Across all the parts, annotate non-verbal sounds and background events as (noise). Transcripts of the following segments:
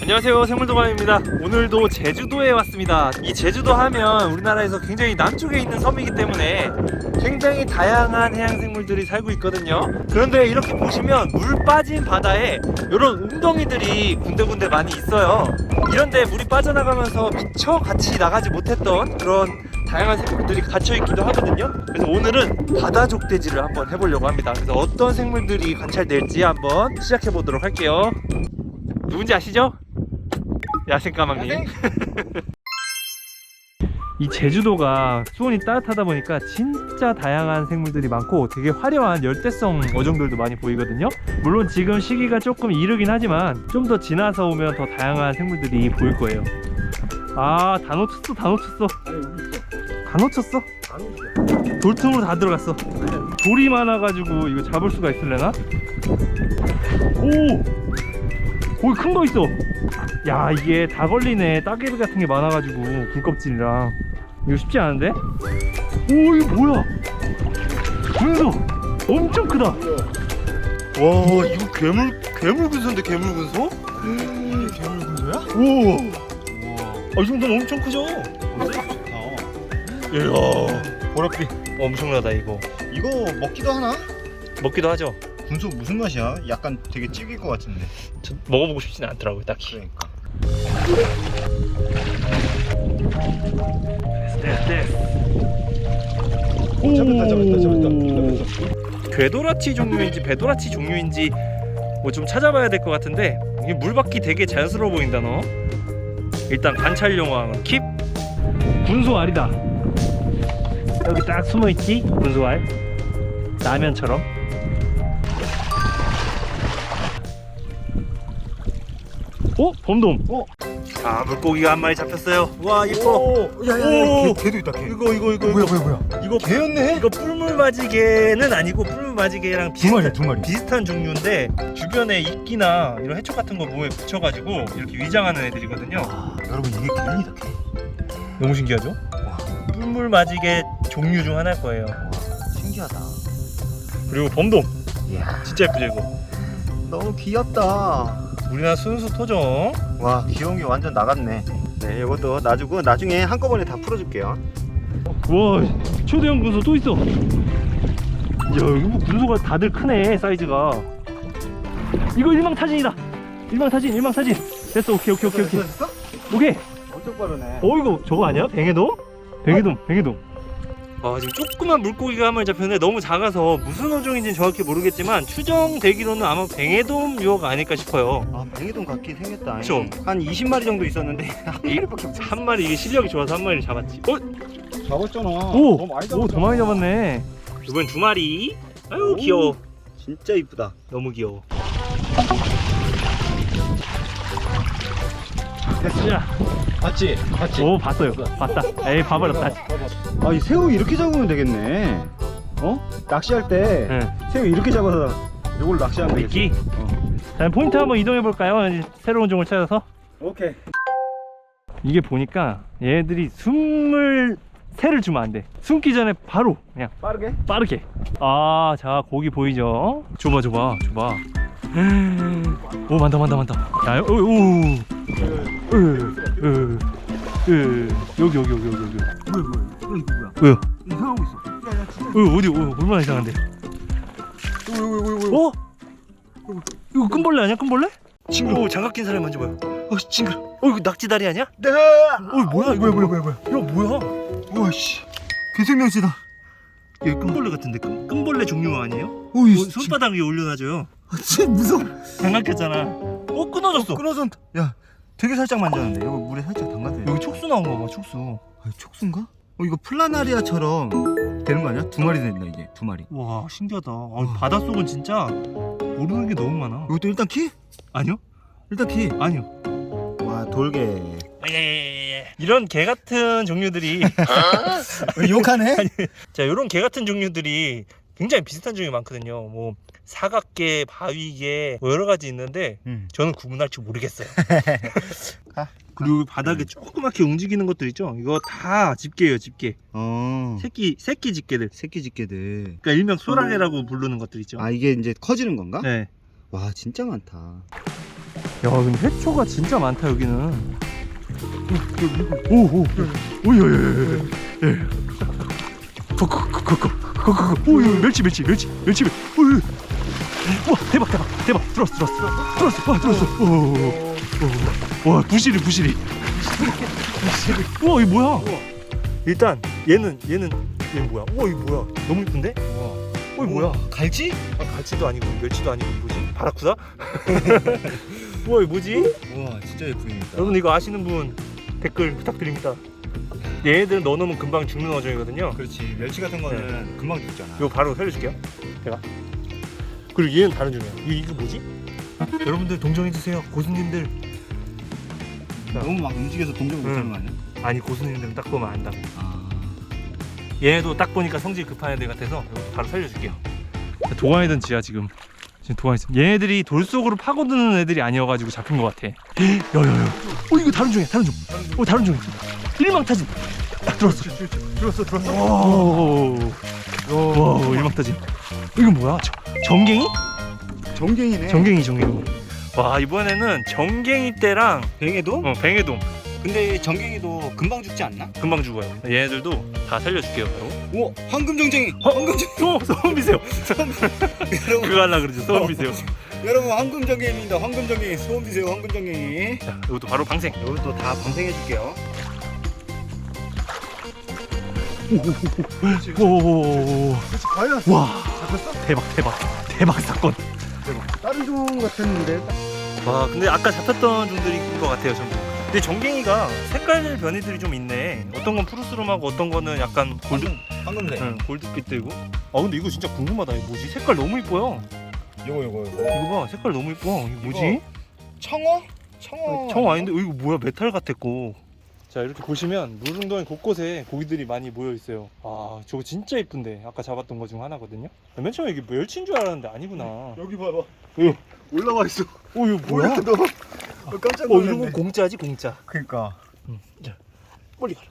안녕하세요 생물도감입니다. 오늘도 제주도에 왔습니다. 이 제주도 하면 우리나라에서 굉장히 남쪽에 있는 섬이기 때문에 굉장히 다양한 해양생물들이 살고 있거든요. 그런데 이렇게 보시면 물 빠진 바다에 이런 웅덩이들이 군데군데 많이 있어요. 이런데 물이 빠져나가면서 미처 같이 나가지 못했던 그런 다양한 생물들이 갇혀 있기도 하거든요. 그래서 오늘은 바다 족대지를 한번 해보려고 합니다. 그래서 어떤 생물들이 관찰될지 한번 시작해 보도록 할게요. 누군지 아시죠? 야생까망님. (laughs) 이 제주도가 수온이 따뜻하다 보니까 진짜 다양한 생물들이 많고 되게 화려한 열대성 어종들도 많이 보이거든요. 물론 지금 시기가 조금 이르긴 하지만 좀 더 지나서 오면 더 다양한 생물들이 보일 거예요. 아다 놓쳤어 다 놓쳤어 다 놓쳤어 돌틈으로 다 들어갔어 돌이 많아가지고 이거 잡을 수가 있을래나? 오! 거기 큰 거 있어 야 이게 다 걸리네 따개비 같은 게 많아가지고 굴껍질이랑 이거 쉽지 않은데? 오 이거 뭐야 군소 엄청 크다 와 이거 괴물 괴물 군소인데 괴물 군소? 괴물 군소야? 오. 아, 이 정도면 엄청 크죠? 이야. 보랏빛 엄청나다 이거. 이거 먹기도 하나? 먹기도 하죠. 군소 무슨 맛이야? 약간 되게 질길 것 같은데. 저 먹어보고 싶진 않더라고요 딱히. 그러니까. 됐어 됐어 잡았다, 잡았다, 잡았다. 괴도라치 종류인지 배도라치 종류인지 뭐 좀 찾아봐야 될 것 같은데 이게 물받기 되게 자연스러워 보인다 너. 일단 관찰용왕은 킵. 군소 알이다 여기 딱 숨어있지 군소 알 라면처럼 어? 범돔 어? 자 물고기가 한 마리 잡혔어요 와 이뻐 오, 야야야 오. 개, 개도 있다 개 이거 이거 이거 뭐야 뭐야 뭐야 이거 개였네? 이거 뿔물맞이개는 아니고 뿔물맞이개랑 두 비슷한, 마리야 두 마리 비슷한 종류인데 주변에 이끼나 이런 해초 같은 거 몸에 붙여가지고 이렇게 위장하는 애들이거든요. 아, 여러분 이게 개입니다 개 너무 신기하죠? 와. 뿔물맞이개 종류 중 하나일 거예요. 와, 신기하다 그리고 범돔 이야 진짜 예쁘죠 이거? 너무 귀엽다 우리나라 순수 토종. 와 귀여운 게 완전 나갔네 네 이것도 놔주고 나중에 한꺼번에 다 풀어줄게요 와 초대형 군소 또 있어. 야 이거 뭐 군소가 다들 크네 사이즈가. 이거 일망타진이다. 일망타진 일망타진. 됐어 오케이 오케이 오케이 오케이 됐어? 오케이. 엄청 빠르네 어 이거 저거 아니야? 뱅에돔? 뱅에돔 뱅에돔 아 지금 조그만 물고기가 한 마리 잡혔는데 너무 작아서 무슨 어종인지는 정확히 모르겠지만 추정되기로는 아마 뱅에돔 유어가 아닐까 싶어요. 아 뱅이동 같긴 생겼다. 그쵸? 한 20마리 정도 있었는데 (laughs) 한 이- 마리밖에 없어. 한 마리 이게 실력이 좋아서 한 마리를 잡았지. 어? 잡았잖아. 오! 오더 많이 잡았네. 이번 두 마리. 아유 오. 귀여워. 진짜 이쁘다. 너무 귀여워 됐어 봤지? 봤지? 오 봤어요 봤다 에이 봐버렸다 아 이 새우 이렇게 잡으면 되겠네 어? 낚시할 때 응. 새우 이렇게 잡아서 이걸 낚시하면 되겠어 미끼 어. 자 포인트 한번 이동해 볼까요? 새로운 종을 찾아서 오케이 이게 보니까 얘네들이 숨을 새를 주면 안 돼. 숨기 전에 바로 그냥 빠르게? 빠르게. 아, 자 고기 보이죠? 줘봐, 줘봐, 줘봐. 오 많다, 많다, 많다. 야, 오, 여기, 여기, 여기, 여기, 여기. 뭐야 뭐야 이거 뭐야 왜요? 이상하고 있어 야야 진짜 어, 어디, 어, 얼마나 이상한데? 왜왜 왜왜 어? 이거 끈벌레 아니야? 끈벌레? 오, 장갑 낀 사람 만져봐요. 어 징그러 어, 이거 낙지다리 아니야? 네 어, 뭐야, 이거 뭐야 뭐야 뭐야 이거 뭐야? 우와씨 개생명체다 이거 끈벌레 같은데 끈, 끈벌레 종류 아니에요? 오이 어, 손바닥 위에 올려놔줘요. 진짜 무서워 장갑 꼈잖아. 어, 끊어졌어. 끊어졌 야 되게 살짝 만졌는데 이거 물에 살짝 담가도 돼 여기 촉수 나온 거 봐, 촉수. 아, 촉수인가? 어 이거 플라나리아처럼 되는 거 아니야? 두 마리 된다 이게 두 마리 와, 신기하다. 아, 바닷속은 진짜 모르는 게 너무 많아. 이것도 일단 키? 아니요? 일단 키. 아니요. 와 돌개. 예, 이런 개 같은 종류들이 (laughs) 욕하네? (laughs) 자, 이런 개 같은 종류들이 굉장히 비슷한 종이 많거든요. 뭐 사각개, 바위개 뭐 여러 가지 있는데 응. 저는 구분할 줄 모르겠어요. (laughs) 가. 그리고 바닥에 조그맣게 움직이는 것들 있죠? 이거 다 집게예요, 집게. 어. 새끼 새끼 집게들. 새끼 집게들. 그러니까 일명 소라게라고 부르는 것들 있죠. 아 이게 이제 커지는 건가? 네. 와 진짜 많다. 야, 근데 회초가 진짜 많다 여기는. 오, 오, 오, 예, 거. 오, 야, 멸치, 멸치, 멸치, 멸치. 오, 야. 와, 대박, 대박, 대박. 들었어, 들었어, 들었어, 와, 들었어. 오, 오, 오. 와, 부실이, 부실이. 우와, 이거 뭐야? 일단 얘는 얘는 얘 뭐야? 우와, 이거 뭐야? 너무 이쁜데? 어, 이거 뭐야? 갈치? 아, 갈치도 아니고 멸치도 아니고 뭐지? 바라쿠다? (laughs) 우와, 이거 뭐지? 와 진짜 예쁘입니다. 여러분 이거 아시는 분 댓글 부탁드립니다. 얘네들은 넣어놓으면 금방 죽는 어종이거든요. 그렇지 멸치 같은 거는 금방 죽잖아. 이거 바로 살려줄게요. 제가. 그리고 얘는 다른 종이야. 이거, 이거 뭐지? 여러분들 동정해주세요. 고수님들. 너무 막 움직여서 응. 못하는 거 아니야? 아니 고수님들은 딱 보면 안다고. 아. 얘도 딱 보니까 성질 급한 애들 같아서 바로 살려줄게요. 도안이던 지야 지금. 지금 도안이 있어. 얘네들이 돌 속으로 파고드는 애들이 아니어가지고 잡힌 것 같아. (gasps) 야야야. 어 이거 다른 종이야 다른 종. 어 다른 종. 일망타진. 딱 들었어. 들었어 들었어. 오. 와 일망타진. 이건 뭐야? 저- 정갱이? 정갱이네. 정갱이 정갱이. 와 이번에는 정갱이 때랑 뱅에도? 어, 뱅에돔 근데 정갱이도 금방 죽지 않나? 금방 죽어요. 얘네들도 다 살려줄게요. 바로. 오 황금 정갱이. 어? 황금 정. 소 소원 비세요. 여러분 그거 하려 그러죠. 소원 비세요. 여러분 황금 정갱입니다. 황금 정갱이 소원 비세요. 황금 정갱이. 자 이것도 바로 방생. 이것도 다 방생해 줄게요. 오. 과연 와 잡혔어? 대박 대박 대박 사건. 다른 종 같았는데. 와 근데 아까 잡혔던 종들인 것 같아요 전부. 근데 정갱이가 색깔 변이들이 좀 있네. 어떤 건 푸르스름하고 어떤 거는 약간 골드 황금색. 응, 골드빛 들고. 아 근데 이거 진짜 궁금하다. 이거 뭐지? 색깔 너무 이뻐요. 요거 요거 요거. 이거 봐, 색깔 너무 이뻐. 이거 뭐지? 청어? 청어. 청 아닌데 어, 이거 뭐야? 메탈 같았고. 자 이렇게 보시면 물운동이 곳곳에 고기들이 많이 모여 있어요. 아 저거 진짜 이쁜데 아까 잡았던 거 중 하나거든요. 맨 처음에 이게 멸치인 줄 알았는데 아니구나. 여기 봐봐. 예. 올라와 있어. 어 이거 뭐야? 너. 어, 깜짝 어 놀랐네. 이런 건 공짜지 공짜. 그러니까. 자 빨리 가라.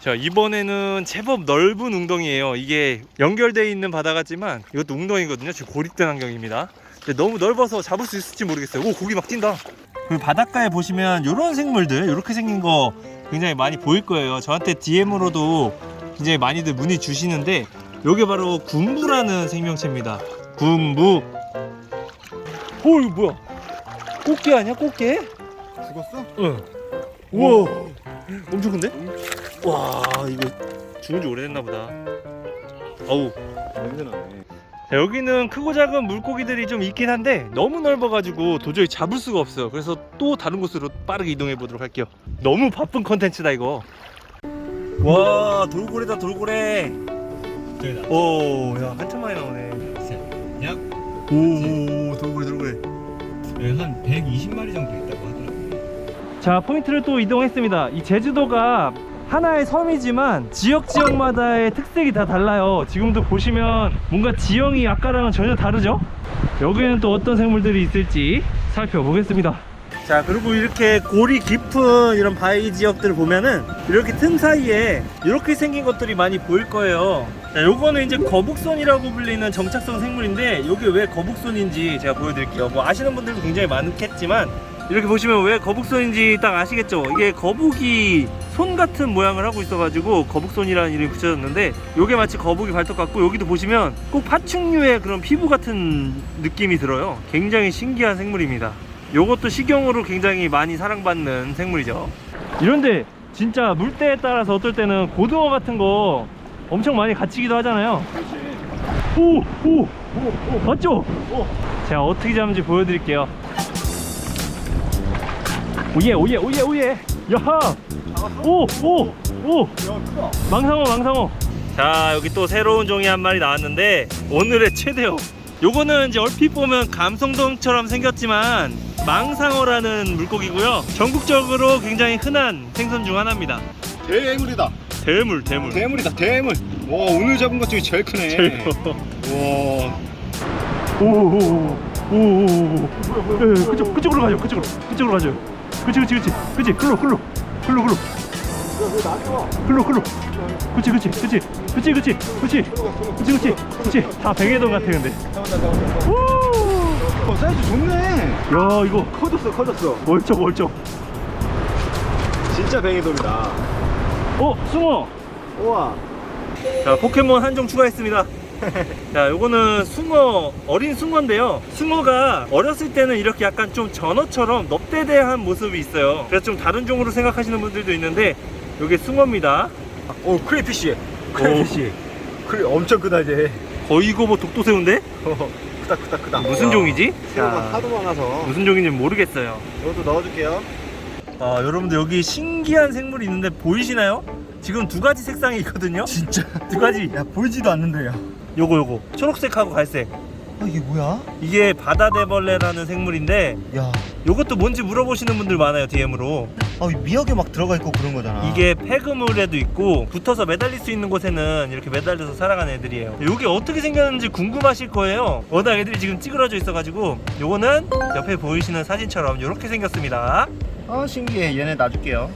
자 이번에는 제법 넓은 웅덩이에요. 이게 연결되어 있는 바다 같지만 이것도 웅덩이거든요. 지금 고립된 환경입니다. 근데 너무 넓어서 잡을 수 있을지 모르겠어요. 오 고기 막 뛴다. 그 바닷가에 보시면 이런 생물들 이렇게 생긴 거 굉장히 많이 보일 거예요. 저한테 DM으로도 굉장히 많이들 문의 주시는데 이게 바로 군부라는 생명체입니다. 군부. 오 이거 뭐야? 꽃게 아니야 꽃게? 죽었어? 응. 우와. 엄청 큰데? 와 이거 죽은 지 오래됐나 보다. 어우. 냄새 나네. 자, 여기는 크고 작은 물고기들이 좀 있긴 한데 너무 넓어가지고 도저히 잡을 수가 없어요. 그래서 또 다른 곳으로 빠르게 이동해 보도록 할게요. 너무 바쁜 컨텐츠다 이거. 와 돌고래다 돌고래. 저기다. 오, 야 한참 많이 나오네. 약 오, 돌고래 돌고래. 한 120마리 정도 있다고 하더라고요. 자 포인트를 또 이동했습니다 이 제주도가 하나의 섬이지만 지역 지역마다의 특색이 다 달라요. 지금도 보시면 뭔가 지형이 아까랑은 전혀 다르죠? 여기에는 또 어떤 생물들이 있을지 살펴보겠습니다. 자 그리고 이렇게 골이 깊은 이런 바위 지역들을 보면은 이렇게 틈 사이에 이렇게 생긴 것들이 많이 보일 거예요. 자 요거는 이제 거북손이라고 불리는 정착성 생물인데 이게 왜 거북손인지 제가 보여드릴게요. 뭐 아시는 분들도 굉장히 많겠지만 이렇게 보시면 왜 거북손인지 딱 아시겠죠? 이게 거북이 손 같은 모양을 하고 있어가지고 거북손이라는 이름이 붙여졌는데 이게 마치 거북이 발톱 같고 여기도 보시면 꼭 파충류의 그런 피부 같은 느낌이 들어요. 굉장히 신기한 생물입니다. 요것도 식용으로 굉장히 많이 사랑받는 생물이죠. 이런데 진짜 물때에 따라서 어떨 때는 고등어 같은 거 엄청 많이 갇히기도 하잖아요. 오, 오, 오, 오, 맞죠? 제가 어떻게 잡는지 보여드릴게요. 오예 오예 오예 오예 야하 오오 오 망상어 망상어 자 여기 또 새로운 종이 한 마리 나왔는데 오늘의 최대어 요거는 이제 얼핏 보면 감성돔처럼 생겼지만 망상어라는 물고기고요 전국적으로 굉장히 흔한 생선 중 하나입니다 대물이다. 대물 대물 대물이다. 대물. 와 오늘 잡은 것 중에 제일 크네. 제일 커. 와. 오오오오오오 그쪽 그쪽으로 가죠 그쪽으로 그쪽으로 가죠 그치 그치 그치. 그치 글로 글로. 글로 글로. 글로 글로. 그치 그치 그치. 그치 그치 그치. 그치 그치. 그치. 다 뱅에돈 같아 근데. 어 사이즈 좋네. 야 이거. 커졌어 커졌어. 멀쩡 멀쩡. 진짜 뱅이돔이다. 어 숭어 우와. 자 포켓몬 한종 추가했습니다 (laughs) 자 요거는 숭어 어린 숭어인데요. 숭어가 어렸을 때는 이렇게 약간 좀 전어처럼 넙대대한 모습이 있어요. 그래서 좀 다른 종으로 생각하시는 분들도 있는데 요게 숭어입니다. 오 크레이피쉬. 크레이피쉬. 크레 엄청 크다 이제. 거의 이거 뭐 독도새우인데? 크다 크다 크다. 무슨 종이지? 새우가 자, 하도 많아서. 무슨 종인지 모르겠어요. 이것도 넣어줄게요. 아 여러분들 여기 신기한 생물이 있는데 보이시나요? 지금 두 가지 색상이 있거든요. 진짜? 두 가지. 야 보이지도 않는데요 요거 요거. 초록색하고 갈색. 아 이게 뭐야? 이게 바다대벌레라는 생물인데 야. 요것도 뭔지 물어보시는 분들 많아요 DM으로. 아, 미역에 막 들어가 있고 그런 거잖아. 이게 폐그물에도 있고 붙어서 매달릴 수 있는 곳에는 이렇게 매달려서 살아가는 애들이에요. 요게 어떻게 생겼는지 궁금하실 거예요. 워낙 애들이 지금 찌그러져 있어가지고 요거는 옆에 보이시는 사진처럼 이렇게 생겼습니다. 아 신기해. 얘네 놔줄게요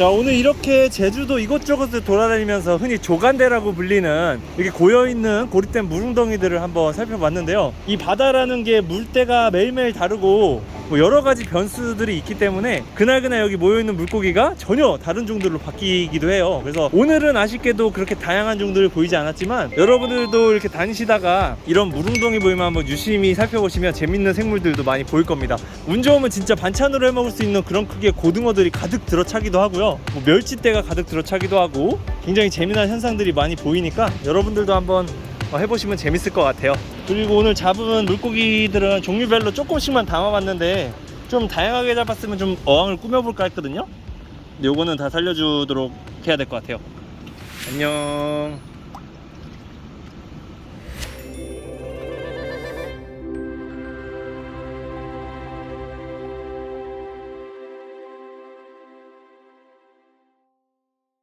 자 오늘 이렇게 제주도 이곳저곳을 돌아다니면서 흔히 조간대라고 불리는 이렇게 고여있는 고립된 물웅덩이들을 한번 살펴봤는데요. 이 바다라는 게 물때가 매일매일 다르고 뭐 여러 가지 변수들이 있기 때문에 그날그날 여기 모여있는 물고기가 전혀 다른 종들로 바뀌기도 해요. 그래서 오늘은 아쉽게도 그렇게 다양한 종들을 보이지 않았지만 여러분들도 이렇게 다니시다가 이런 물웅덩이 보이면 한번 유심히 살펴보시면 재밌는 생물들도 많이 보일 겁니다. 운 좋으면 진짜 반찬으로 해먹을 수 있는 그런 크기의 고등어들이 가득 들어차기도 하고요. 뭐 멸치대가 가득 들어차기도 하고 굉장히 재미난 현상들이 많이 보이니까 여러분들도 한번 어, 해보시면 재밌을 것 같아요 그리고 오늘 잡은 물고기들은 종류별로 조금씩만 담아봤는데 좀 다양하게 잡았으면 좀 어항을 꾸며볼까 했거든요. 근데 요거는 다 살려주도록 해야 될 것 같아요. 안녕